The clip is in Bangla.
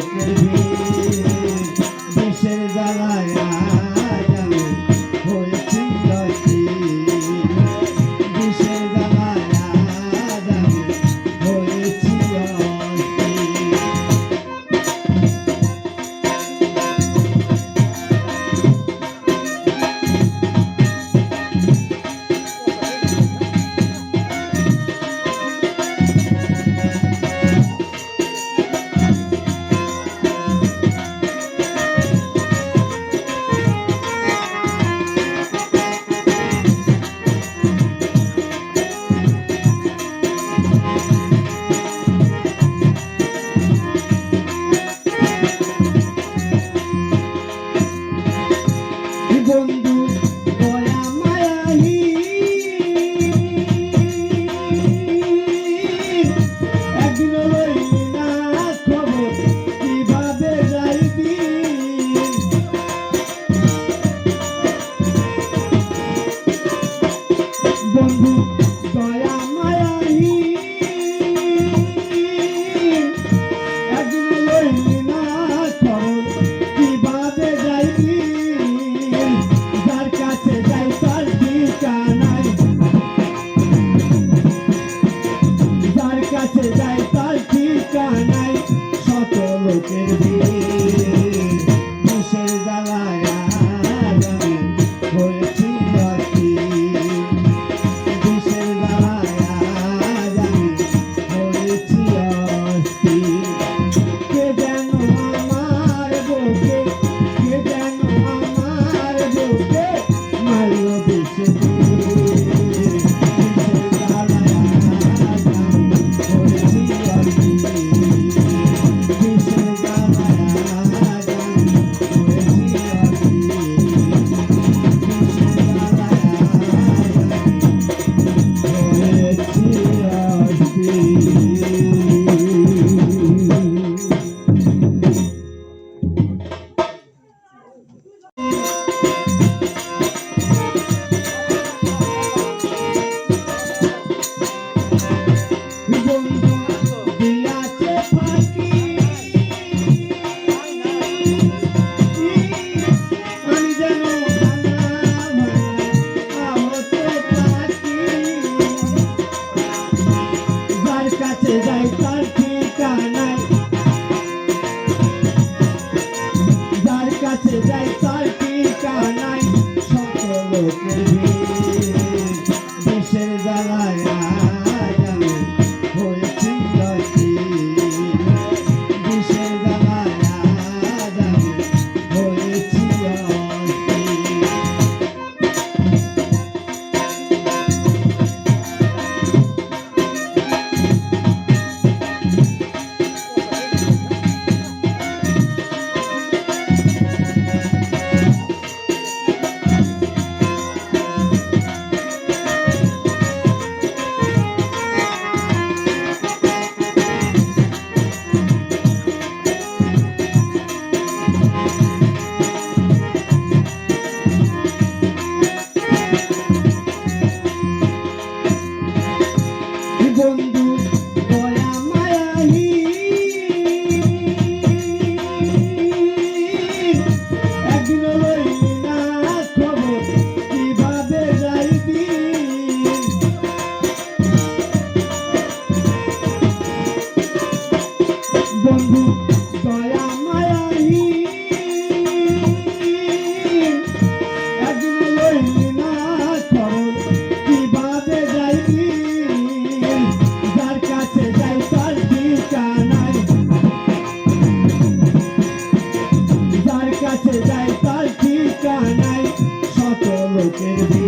ফিরবি কাছে যাই তার ঠিকানায় শত লোকের নাই তার ঠিকানা gonna